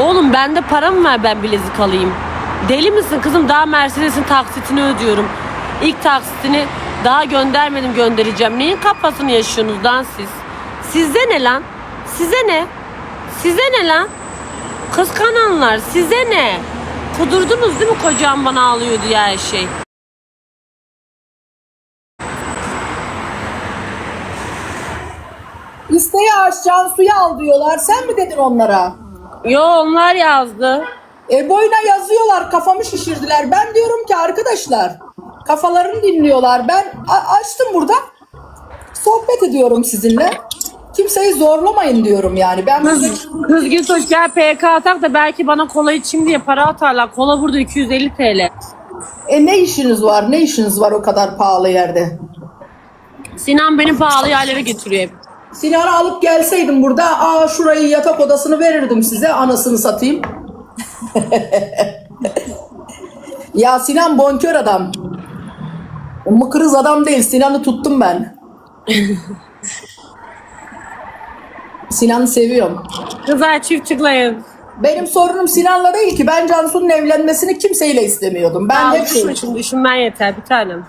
Oğlum bende para mı var ben bilezik alayım? Deli misin kızım? Daha Mercedes'in taksitini ödüyorum. İlk taksitini daha göndermedim göndereceğim. Neyin kafasını yaşıyorsunuz lan siz? Sizde ne lan? Size ne? Size ne lan? Kıskananlar size ne? Kudurdunuz değil mi kocam bana ağlıyor diye her şey? İsteği aç Cansu'yu al diyorlar. Sen mi dedin onlara? Yo onlar yazdı. E boyuna yazıyorlar kafamı şişirdiler. Ben diyorum ki arkadaşlar kafalarını dinliyorlar. Ben açtım burada sohbet ediyorum sizinle. Kimseyi zorlamayın diyorum yani. Ben Kız, kız Gültoş gel PK atak da belki bana kola içeyim diye para atarlar. Kola burada 250 TL. e ne işiniz var? Ne işiniz var o kadar pahalı yerde? Sinan beni pahalı yerlere getiriyor hep. Sinan'ı alıp gelseydim burada aa şurayı yatak odasını verirdim size anasını satayım. ya Sinan bonkör adam. Mıkırız adam değil. Sinan'ı tuttum ben. Sinan'ı seviyorum. Kızlar çift çıklayın. Benim sorunum Sinan'la değil ki. Ben Cansu'nun evlenmesini kimseyle istemiyordum. Ben hep düşünme şimdi düşünmen yeter bir tanem.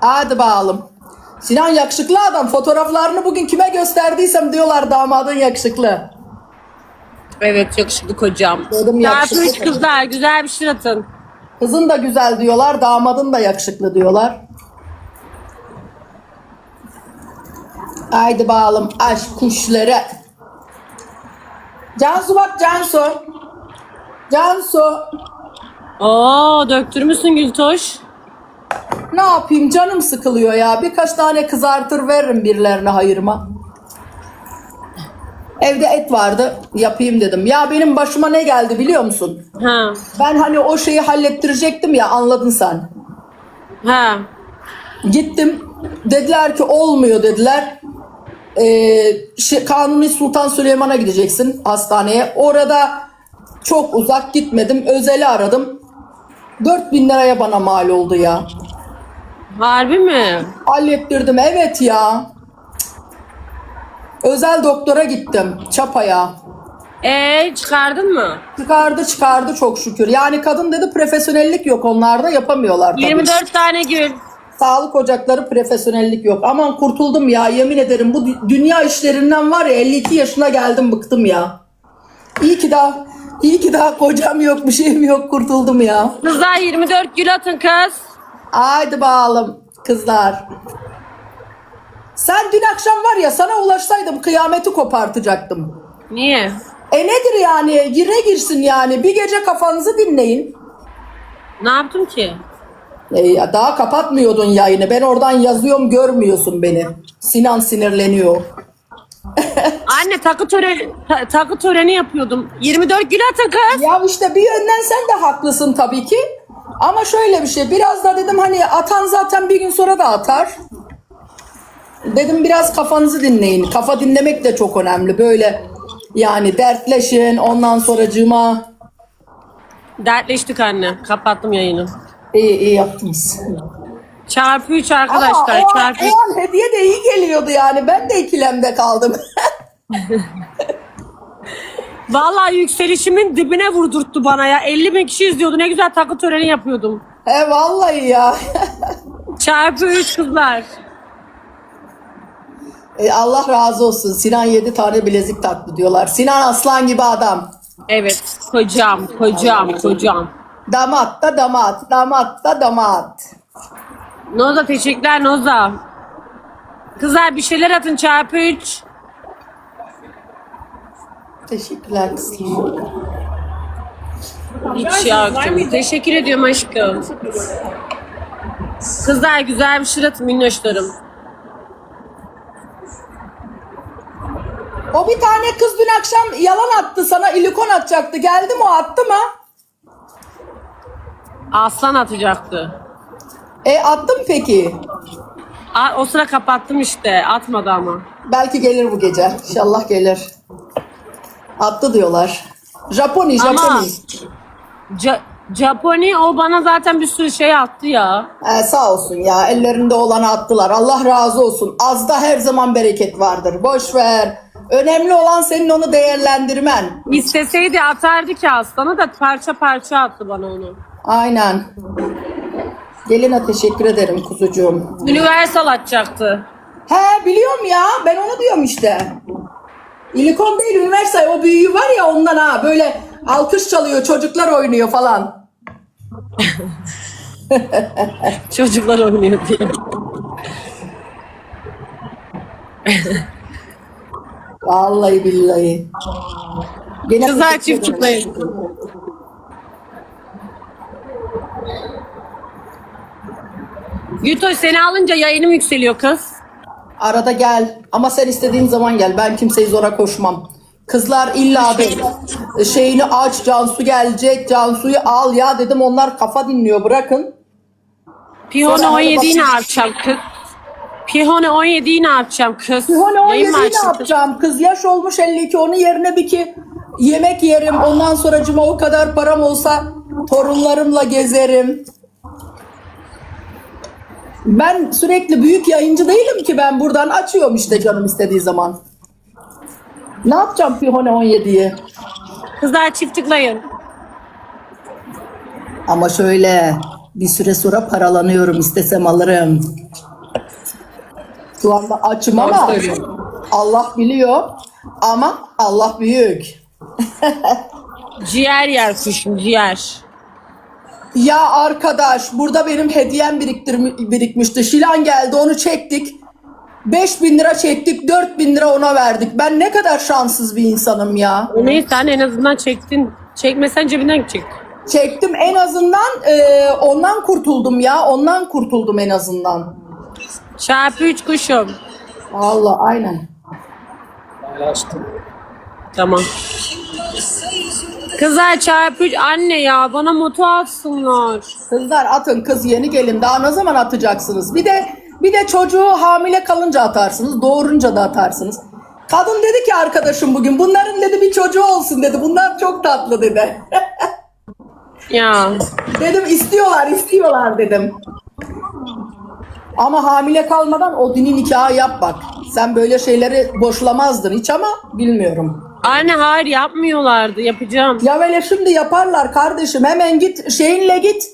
Hadi bakalım. Sinan yakışıklı adam. Fotoğraflarını bugün kime gösterdiysem diyorlar damadın yakışıklı. Evet yakışıklı kocam. Dedim yakışıklı. üç kızlar güzel bir şey atın. Kızın da güzel diyorlar, damadın da yakışıklı diyorlar. Haydi bakalım aşk kuşları. Cansu bak Cansu. Cansu. Oo döktürmüşsün Gültoş. Ne yapayım canım sıkılıyor ya. Birkaç tane kızartır veririm birilerine hayırıma. Evde et vardı yapayım dedim. Ya benim başıma ne geldi biliyor musun? Ha. Ben hani o şeyi hallettirecektim ya anladın sen. Ha. Gittim. Dediler ki olmuyor dediler. Ee, şey, Kanuni Sultan Süleyman'a gideceksin hastaneye. Orada çok uzak gitmedim. Özeli aradım. 4000 liraya bana mal oldu ya. Harbi mi? Hallettirdim evet ya. Özel doktora gittim. Çapaya. Ee çıkardın mı? Çıkardı çıkardı çok şükür. Yani kadın dedi profesyonellik yok onlarda yapamıyorlar tabii. 24 tane gül. Sağlık ocakları profesyonellik yok. Aman kurtuldum ya yemin ederim bu dü- dünya işlerinden var ya 52 yaşına geldim bıktım ya. İyi ki daha iyi ki daha kocam yok bir şeyim yok kurtuldum ya. Kızlar 24 gül atın kız. Haydi bakalım kızlar. Sen dün akşam var ya sana ulaşsaydım kıyameti kopartacaktım. Niye? E nedir yani gire girsin yani bir gece kafanızı dinleyin. Ne yaptım ki? E, daha kapatmıyordun yayını ben oradan yazıyorum görmüyorsun beni. Sinan sinirleniyor. Anne takı töreni ta- takı töreni yapıyordum. 24 gül atın kız. Ya işte bir yönden sen de haklısın tabii ki. Ama şöyle bir şey biraz da dedim hani atan zaten bir gün sonra da atar. Dedim biraz kafanızı dinleyin. Kafa dinlemek de çok önemli. Böyle yani dertleşin ondan sonracığıma Dertleştik anne. Kapattım yayını. iyi iyi yaptınız. Çarpı 3 Ama arkadaşlar. o, an, çarpı o an hediye de iyi geliyordu yani. Ben de ikilemde kaldım. Vallahi yükselişimin dibine vurdurttu bana ya. 50 bin kişi izliyordu. Ne güzel takı töreni yapıyordum. He vallahi ya. Çarpı 3 kızlar. E, Allah razı olsun. Sinan 7 tane bilezik taktı diyorlar. Sinan aslan gibi adam. Evet. Kocam, kocam, kocam. Damat da damat, damat da damat. Noza teşekkürler Noza. Kızlar bir şeyler atın çarpı 3. Teşekkürler kızım. Hiç yoktum. Teşekkür ediyorum aşkım. Kızlar güzel bir şey atın minnoşlarım. O bir tane kız dün akşam yalan attı sana ilikon atacaktı. Geldi mi o attı mı? Aslan atacaktı. E attı mı peki? A- O sıra kapattım işte. Atmadı ama. Belki gelir bu gece. İnşallah gelir. Attı diyorlar. Japoni, Ama- Japoni. Ja- Japoni o bana zaten bir sürü şey attı ya. E, sağ olsun ya ellerinde olanı attılar. Allah razı olsun. Azda her zaman bereket vardır. Boş ver. Önemli olan senin onu değerlendirmen. İsteseydi atardı ki aslanı da parça parça attı bana onu. Aynen. Geline teşekkür ederim kuzucuğum. Universal atacaktı. He biliyorum ya ben onu diyorum işte. İlikon değil Üniversal o büyüğü var ya ondan ha böyle alkış çalıyor çocuklar oynuyor falan. Çocuklar oynuyor diye. Vallahi billahi. Gene Kızlar çift ederim. çıklayın. Gütoy seni alınca yayınım yükseliyor kız. Arada gel ama sen istediğin zaman gel. Ben kimseyi zora koşmam. Kızlar illa bir şeyini aç Cansu gelecek. Cansu'yu al ya dedim onlar kafa dinliyor bırakın. Pihone Sonra 17'yi ne yapacağım kız? Pihone 17'yi ne yapacağım kız? Mı 17'yi ne yapacağım? Kız yaş olmuş 52 onun yerine bir ki yemek yerim. Ondan sonra cuma o kadar param olsa torunlarımla gezerim. Ben sürekli büyük yayıncı değilim ki ben buradan açıyorum işte canım istediği zaman. Ne yapacağım Pihone 17'yi? Kızlar çift tıklayın. Ama şöyle bir süre sonra paralanıyorum istesem alırım. Şu anda açım ama. Allah biliyor ama Allah büyük. Ciğer yer kuşum ciğer. Ya arkadaş burada benim hediyem biriktir, birikmişti. Şilan geldi onu çektik. 5000 lira çektik 4000 lira ona verdik. Ben ne kadar şanssız bir insanım ya. O neyse sen en azından çektin. Çekmesen cebinden çık. Çektim en azından e, ondan kurtuldum ya. Ondan kurtuldum en azından. Çarpı 3 kuşum. Allah aynen. Tamam. Kızlar çarpı 3 anne ya bana moto atsınlar. Kızlar atın kız yeni gelin daha ne zaman atacaksınız? Bir de bir de çocuğu hamile kalınca atarsınız, doğurunca da atarsınız. Kadın dedi ki arkadaşım bugün bunların dedi bir çocuğu olsun dedi. Bunlar çok tatlı dedi. Ya dedim istiyorlar istiyorlar dedim. Ama hamile kalmadan o dini nikahı yap bak. Sen böyle şeyleri boşlamazdın hiç ama bilmiyorum. Anne hayır yapmıyorlardı yapacağım. Ya böyle şimdi yaparlar kardeşim. Hemen git şeyinle git.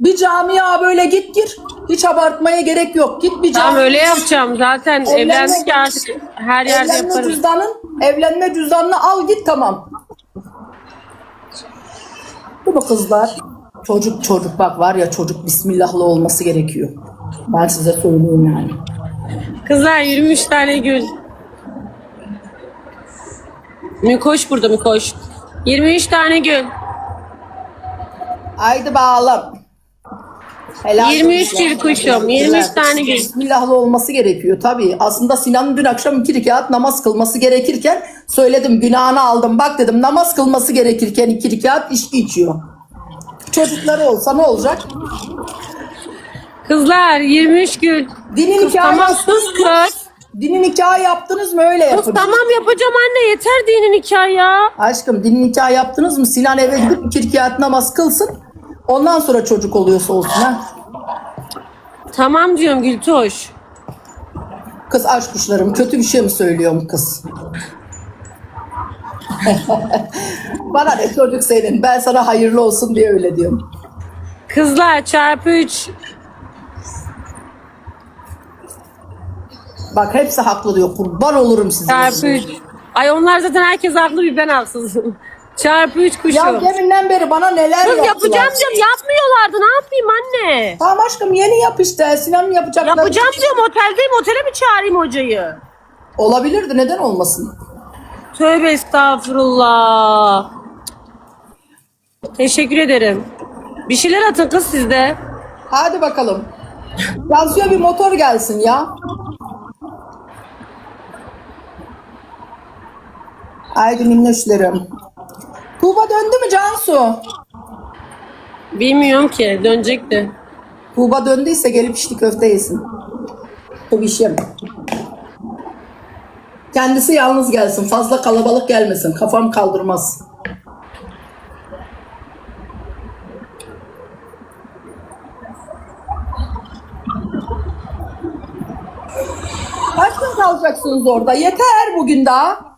Bir camia böyle git gir. Hiç abartmaya gerek yok. Git bir Tamam cami. öyle yapacağım zaten evlendik ya artık her yerde Evlenme yaparım. cüzdanın, evlenme cüzdanını al git tamam. Bu bu kızlar. Çocuk çocuk bak var ya çocuk bismillahlı olması gerekiyor. Ben size söyleyeyim yani. Kızlar 23 tane gül. Mikoş burada Mikoş. 23 tane gül. Haydi bağlam. Helal 23 olsun. gül kuşum, 23 tane gül. Bismillahlı olması gerekiyor tabii. Aslında Sinan'ın dün akşam iki rekat namaz kılması gerekirken söyledim günahını aldım. Bak dedim namaz kılması gerekirken iki rekat içki içiyor. Çocukları olsa ne olacak? Kızlar 23 gül. Dini Kız nikahı, tamam sus kız. Dini nikahı yaptınız mı öyle yapın. tamam yapacağım anne yeter dinin nikah ya. Aşkım dini nikah yaptınız mı? Sinan eve gidip iki rekat namaz kılsın. Ondan sonra çocuk oluyorsa olsun ha. Tamam diyorum Gültoş. Kız aşk kuşlarım kötü bir şey mi söylüyorum kız? Bana ne çocuk senin. Ben sana hayırlı olsun diye öyle diyorum. Kızlar çarpı 3. Bak hepsi haklı diyor. Kurban olurum size. Çarpı 3. Ay onlar zaten herkes haklı bir ben haksızım. çarpı 3 kuşum. Ya deminden beri bana neler Kız yaptılar. yapacağım diyorum yapmıyorlardı ne yapayım anne? Tamam aşkım yeni yap işte. Sinan'ın yapacakları. Yapacağım diyorum oteldeyim otele mi çağırayım hocayı? Olabilirdi neden olmasın? Tövbe estağfurullah. Teşekkür ederim. Bir şeyler atın kız sizde. Hadi bakalım. Cansu'ya bir motor gelsin ya. Haydi minnoşlarım. Tuğba döndü mü Cansu? Bilmiyorum ki dönecekti. Tuğba döndüyse gelip içli köfte yesin. Tubişim. Kendisi yalnız gelsin. Fazla kalabalık gelmesin. Kafam kaldırmaz. Kaç gün kalacaksınız orada? Yeter bugün daha.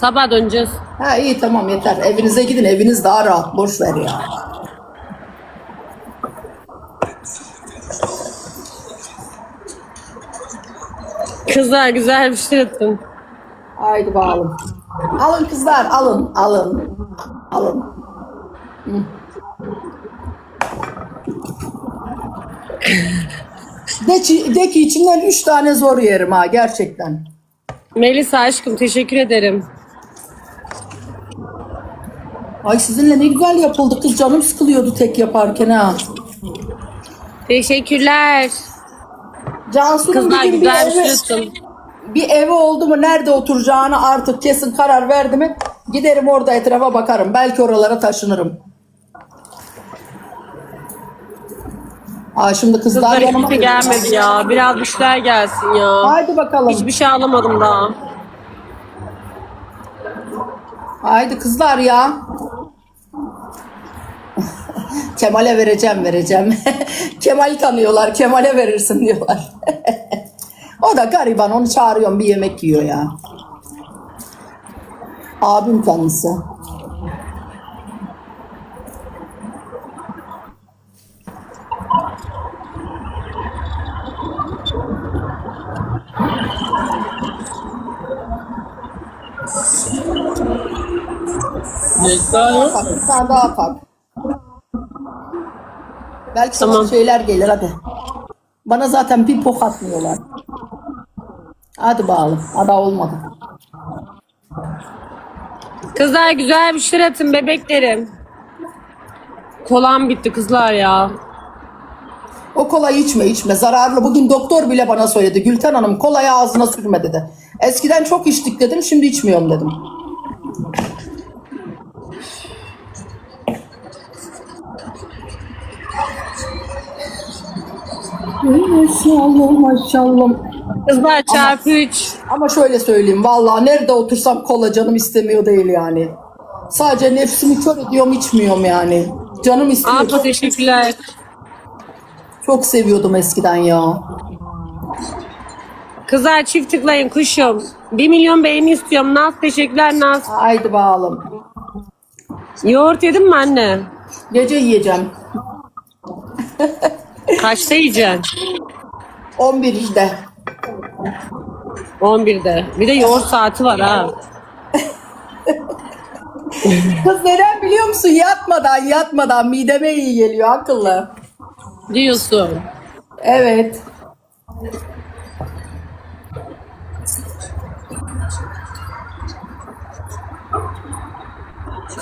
Sabah döneceğiz. Ha iyi tamam yeter. Evinize gidin. Eviniz daha rahat. Boş ver ya. Kızlar güzel bir şey atın. Haydi bakalım. Alın kızlar alın alın. Alın. Hı. De ki, de ki içinden üç tane zor yerim ha gerçekten. Melisa aşkım teşekkür ederim. Ay sizinle ne güzel yapıldı kız canım sıkılıyordu tek yaparken ha. Teşekkürler. Cansu'nun Kızlar bir gün bir güzel bir evi, şey bir evi oldu mu nerede oturacağını artık kesin karar verdi mi giderim orada etrafa bakarım. Belki oralara taşınırım. Aa şimdi kızlar Kızlar yanıma şey gelmedi ya. Biraz bir şeyler gelsin ya. Haydi bakalım. Hiçbir şey alamadım daha. Haydi kızlar ya. Kemal'e vereceğim vereceğim. Kemal'i tanıyorlar. Kemal'e verirsin diyorlar. o da gariban onu çağırıyorum bir yemek yiyor ya. Abim Tak, bir tane daha tak. Belki sana Tamam. şeyler gelir hadi. Bana zaten bir pok atmıyorlar. Hadi bakalım. Ada olmadı. Kızlar güzel bir şeyler atın bebeklerim. Kolam bitti kızlar ya. O kolayı içme içme zararlı. Bugün doktor bile bana söyledi. Gülten Hanım kolayı ağzına sürme dedi. Eskiden çok içtik dedim şimdi içmiyorum dedim. Maşallah maşallah. Kızlar çarpı 3. Ama şöyle söyleyeyim vallahi nerede otursam kola canım istemiyor değil yani. Sadece nefsimi kör ediyorum içmiyorum yani. Canım istiyor. Abla teşekkürler. çok seviyordum eskiden ya. Kızlar çift tıklayın kuşum. 1 milyon beğeni istiyorum. Naz teşekkürler Naz. Haydi bakalım. Yoğurt yedin mi anne? Gece yiyeceğim. Kaçta yiyeceksin? 11'de. 11'de. Bir de yoğurt saati var ha. Kız neden biliyor musun? Yatmadan yatmadan mideme iyi geliyor akıllı. Diyorsun. Evet.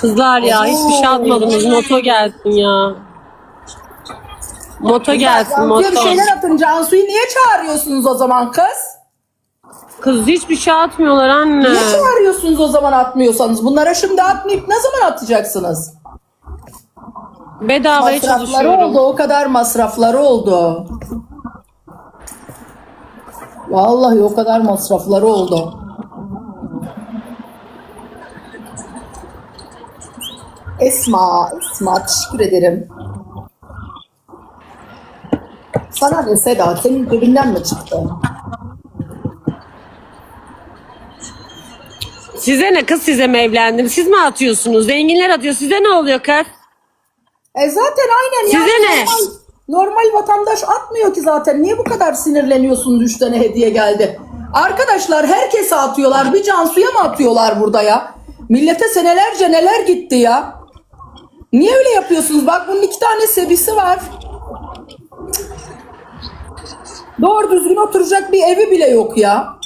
Kızlar ya hiçbir şey atmadınız. Moto gelsin ya. Moto gelsin Cansu'ya bir moto. şeyler atın. Cansu'yu niye çağırıyorsunuz o zaman kız? Kız hiçbir şey atmıyorlar anne. Niye çağırıyorsunuz o zaman atmıyorsanız? Bunlara şimdi atmayıp ne zaman atacaksınız? Bedavaya Masrafları çalışıyorum. oldu. O kadar masrafları oldu. Vallahi o kadar masrafları oldu. Esma, Esma teşekkür ederim. Sana ne Seda? Senin cebinden mi çıktı? Size ne kız size mi evlendim? Siz mi atıyorsunuz? Zenginler atıyor. Size ne oluyor kız? E zaten aynen Size yani ne? Normal, normal vatandaş atmıyor ki zaten. Niye bu kadar sinirleniyorsun üç tane hediye geldi? Arkadaşlar herkese atıyorlar. Bir Cansu'ya mı atıyorlar burada ya? Millete senelerce neler gitti ya? Niye öyle yapıyorsunuz? Bak bunun iki tane sebisi var. Doğru düzgün oturacak bir evi bile yok ya.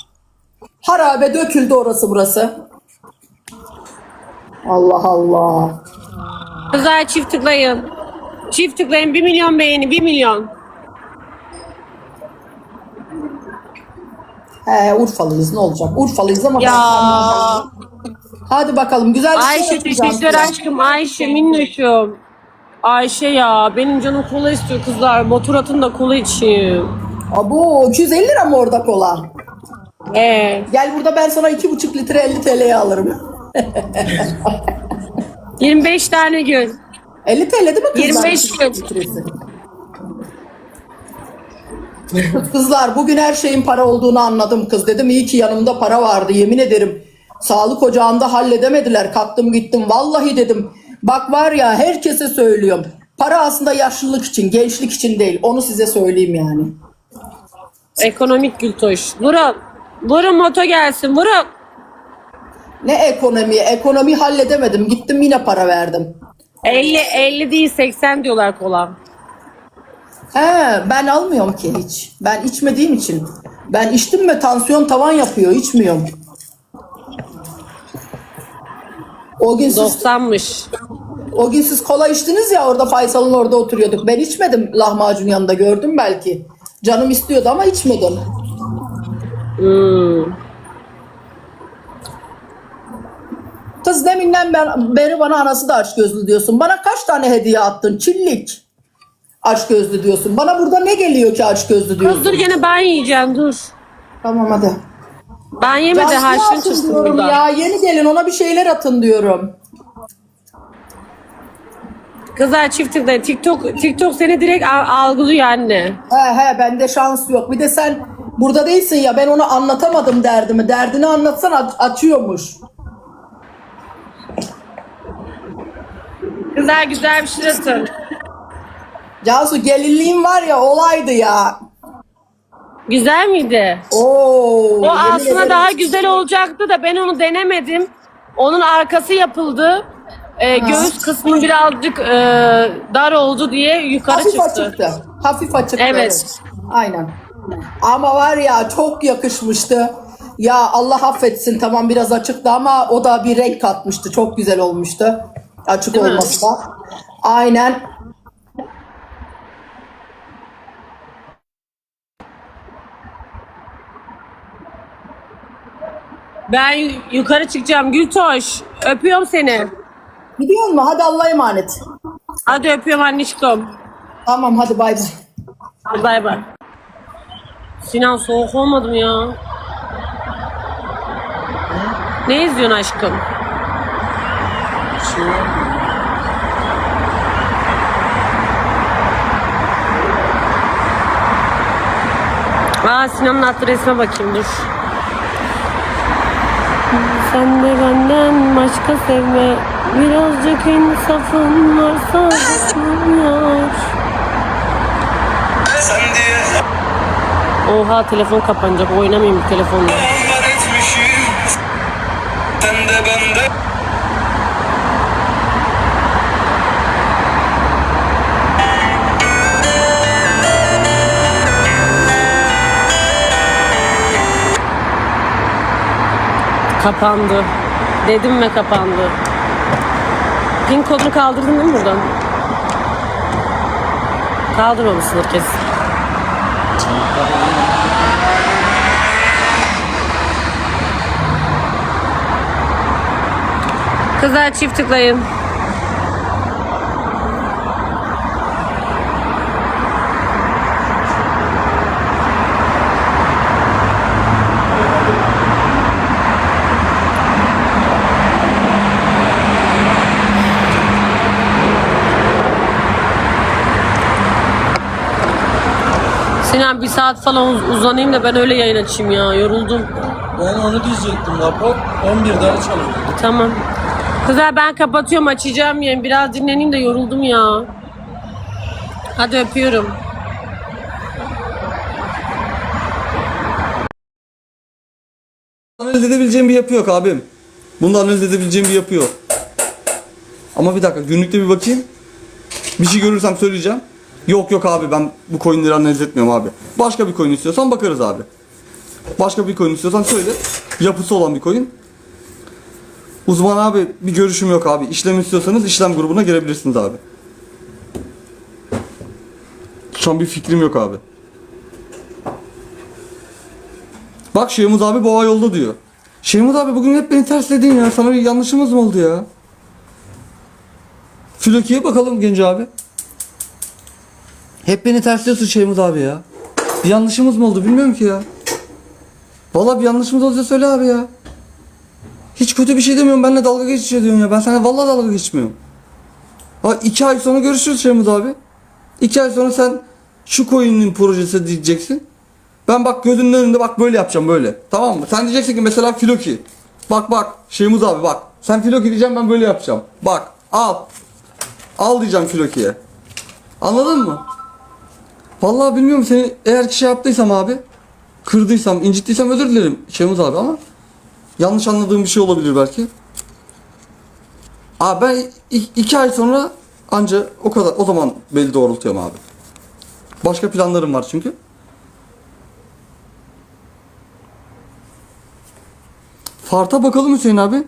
Harabe döküldü orası burası. Allah Allah. Kızlar çift tıklayın. Çift tıklayın. 1 milyon beğeni. 1 milyon. He Urfalıyız ne olacak? Urfalıyız ama ben Ya. Hadi bakalım güzel bir şey Ayşe yapacağım teşekkürler size. aşkım. Ayşe minnoşum. Ayşe ya benim canım kola istiyor kızlar. Motor atın da kola içeyim. Abo 250 lira mı orada kola? Ee, Gel burada ben sana 2,5 litre 50 TL'ye alırım. 25 tane gün. 50 TL değil mi kızlar? 25 2,5 gün. litresi? Kızlar bugün her şeyin para olduğunu anladım kız. Dedim iyi ki yanımda para vardı yemin ederim. Sağlık ocağında halledemediler. Kalktım gittim. Vallahi dedim. Bak var ya herkese söylüyorum. Para aslında yaşlılık için, gençlik için değil. Onu size söyleyeyim yani. Ekonomik Gültoş. Vurun. Vurun moto gelsin. Vurun. Ne ekonomi? Ekonomi halledemedim. Gittim yine para verdim. 50 50 değil 80 diyorlar kola. He, ben almıyorum ki hiç. Ben içmediğim için. Ben içtim mi tansiyon tavan yapıyor. içmiyorum. O gün siz 90'mış. O gün siz kola içtiniz ya orada Faysal'ın orada oturuyorduk. Ben içmedim lahmacun yanında gördüm belki. Canım istiyordu ama içmedim. Hmm. Kız deminden ben, beri bana anası da aç gözlü diyorsun. Bana kaç tane hediye attın? Çillik. Aç gözlü diyorsun. Bana burada ne geliyor ki aç gözlü diyorsun? Kız dur gene ben yiyeceğim dur. Tamam hadi. Ben yemedi harçlığın atın çıksın buradan. ya. Yeni gelin ona bir şeyler atın diyorum. Kızlar çift tıklayın. TikTok, TikTok seni direkt al- algılıyor anne. He he bende şans yok. Bir de sen burada değilsin ya ben onu anlatamadım derdimi. Derdini anlatsan aç- açıyormuş. Kızlar güzel bir şey atın. Cansu gelinliğin var ya olaydı ya. Güzel miydi? Oo. O yemin aslında ederim. daha güzel olacaktı da ben onu denemedim. Onun arkası yapıldı. Ee, göğüs kısmı birazcık e, dar oldu diye yukarı Hafif çıktı. açıktı. Hafif açıktı. Evet. Aynen. Ama var ya çok yakışmıştı. Ya Allah affetsin tamam biraz açıktı ama o da bir renk katmıştı. Çok güzel olmuştu. Açık Değil mi? olması da. Aynen. Ben yu- yukarı çıkacağım Gültoş. Öpüyorum seni. Gidiyor mu? Hadi Allah'a emanet. Hadi öpüyorum annişkom. Tamam hadi bay bay. Hadi bay bay. Sinan soğuk olmadım ya. Ne izliyorsun aşkım? Aa Sinan'ın attığı resme bakayım dur. Sen de benden başka sevme Birazcık insafın varsa. Sen diye Oha telefon kapanacak oynamayayım bu telefonla. Sen de bende Kapandı. Dedim ve kapandı. Pin kodunu kaldırdın değil mi buradan? Kaldırmamışsındır kesin. Kızlar çift tıklayın. Sinan bir saat falan uz- uzanayım da ben öyle yayın açayım ya. Yoruldum. Ben onu diyecektim. Rapor 11'de açalım. Tamam. Kızlar ben kapatıyorum açacağım yayın. Biraz dinleneyim de yoruldum ya. Hadi öpüyorum. Analiz edebileceğim bir yapı yok abim. Bunda analiz edebileceğim bir yapı yok. Ama bir dakika günlükte bir bakayım. Bir şey görürsem söyleyeceğim. Yok yok abi ben bu coinleri analiz etmiyorum abi. Başka bir coin istiyorsan bakarız abi. Başka bir coin istiyorsan söyle. Yapısı olan bir coin. Uzman abi bir görüşüm yok abi. İşlem istiyorsanız işlem grubuna girebilirsiniz abi. Şu an bir fikrim yok abi. Bak Şeyhmuz abi boğa yolda diyor. Şeyhmuz abi bugün hep beni tersledin ya. Sana bir yanlışımız mı oldu ya? Floki'ye bakalım genç abi. Hep beni tersliyorsun Şeyhmuz abi ya. Bir yanlışımız mı oldu bilmiyorum ki ya. Vallahi bir yanlışımız olsa söyle abi ya. Hiç kötü bir şey demiyorum. Benimle dalga geçiyor diyorsun ya. Ben sana vallahi dalga geçmiyorum. Ha iki ay sonra görüşürüz Şeyhmuz abi. İki ay sonra sen şu coin'in projesi diyeceksin. Ben bak gözünün önünde bak böyle yapacağım böyle. Tamam mı? Sen diyeceksin ki mesela Floki. Bak bak Şeymuz abi bak. Sen Filoki diyeceğim ben böyle yapacağım. Bak al. Al diyeceğim Filoki'ye. Anladın mı? Vallahi bilmiyorum seni eğer ki şey yaptıysam abi. Kırdıysam, incittiysem özür dilerim Şeymuz abi ama. Yanlış anladığım bir şey olabilir belki. Abi ben iki ay sonra anca o kadar o zaman belli doğrultuyorum abi. Başka planlarım var çünkü. Farta bakalım Hüseyin abi.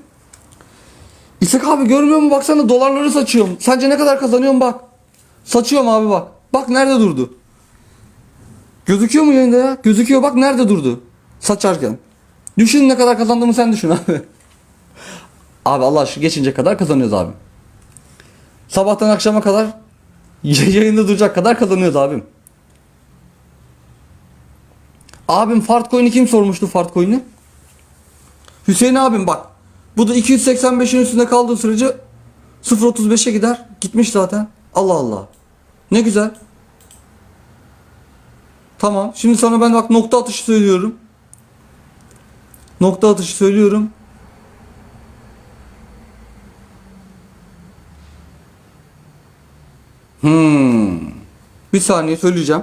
İshak abi görmüyor musun? Baksana dolarları saçıyorum. Sence ne kadar kazanıyorum bak. Saçıyorum abi bak. Bak nerede durdu. Gözüküyor mu yayında ya? Gözüküyor bak nerede durdu. Saçarken. Düşün ne kadar kazandığımı sen düşün abi. Abi Allah aşkına geçince kadar kazanıyoruz abi. Sabahtan akşama kadar yayında duracak kadar kazanıyoruz abim. Abim Fart Coin'i kim sormuştu Fart Coin'i? Hüseyin abim bak. Bu da 285'in üstünde kaldığı sürece 0.35'e gider. Gitmiş zaten. Allah Allah. Ne güzel. Tamam. Şimdi sana ben bak nokta atışı söylüyorum. Nokta atışı söylüyorum. Hmm. Bir saniye söyleyeceğim.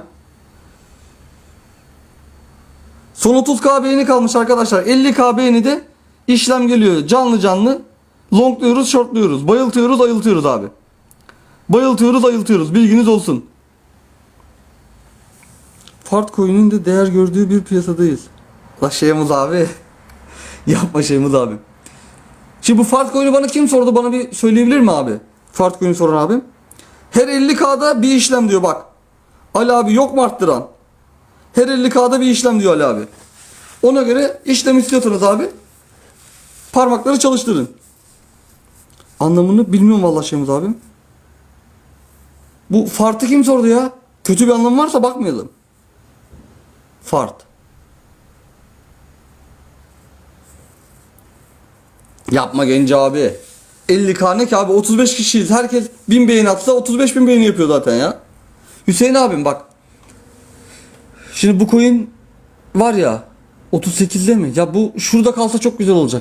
Son 30k beğeni kalmış arkadaşlar. 50k beğeni de işlem geliyor. Canlı canlı. Longluyoruz, shortluyoruz. Bayıltıyoruz, ayıltıyoruz abi. Bayıltıyoruz, ayıltıyoruz. Bilginiz olsun. Fart coin'in de değer gördüğü bir piyasadayız. La Şeyhmuz abi. Yapma Şeyhmuz abi. Şimdi bu Fart coin'i bana kim sordu? Bana bir söyleyebilir mi abi? Fart coin'i soran abim. Her 50k'da bir işlem diyor bak. Ali abi yok mu arttıran? Her 50k'da bir işlem diyor Ali abi. Ona göre işlem istiyorsanız abi parmakları çalıştırın. Anlamını bilmiyorum vallahi Şeyhmuz abim. Bu fartı kim sordu ya? Kötü bir anlamı varsa bakmayalım. Fart. Yapma genç abi. 50k ne ki abi 35 kişiyiz. Herkes 1000 beğeni atsa 35 bin beğeni yapıyor zaten ya. Hüseyin abim bak. Şimdi bu coin var ya 38'de mi? Ya bu şurada kalsa çok güzel olacak.